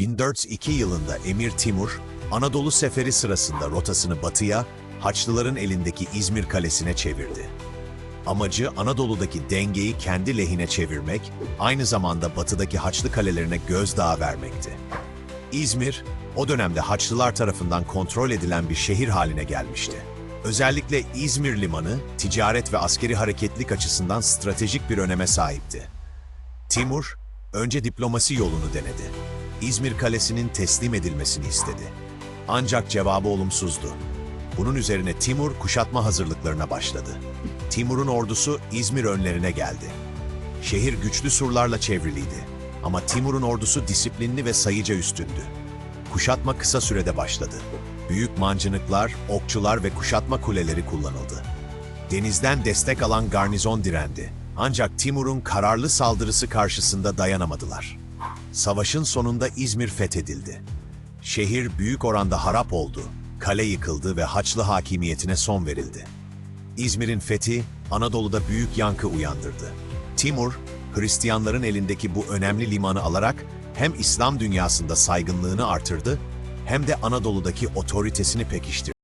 1402 yılında Emir Timur, Anadolu seferi sırasında rotasını batıya, Haçlıların elindeki İzmir Kalesi'ne çevirdi. Amacı Anadolu'daki dengeyi kendi lehine çevirmek, aynı zamanda batıdaki Haçlı kalelerine gözdağı vermekti. İzmir, o dönemde Haçlılar tarafından kontrol edilen bir şehir haline gelmişti. Özellikle İzmir limanı, ticaret ve askeri hareketlik açısından stratejik bir öneme sahipti. Timur, önce diplomasi yolunu denedi. İzmir Kalesi'nin teslim edilmesini istedi. Ancak cevabı olumsuzdu. Bunun üzerine Timur kuşatma hazırlıklarına başladı. Timur'un ordusu İzmir önlerine geldi. Şehir güçlü surlarla çevriliydi. Ama Timur'un ordusu disiplinli ve sayıca üstündü. Kuşatma kısa sürede başladı. Büyük mancınıklar, okçular ve kuşatma kuleleri kullanıldı. Denizden destek alan garnizon direndi. Ancak Timur'un kararlı saldırısı karşısında dayanamadılar. Savaşın sonunda İzmir fethedildi. Şehir büyük oranda harap oldu, kale yıkıldı ve Haçlı hakimiyetine son verildi. İzmir'in fethi Anadolu'da büyük yankı uyandırdı. Timur, Hristiyanların elindeki bu önemli limanı alarak hem İslam dünyasında saygınlığını artırdı hem de Anadolu'daki otoritesini pekiştirdi.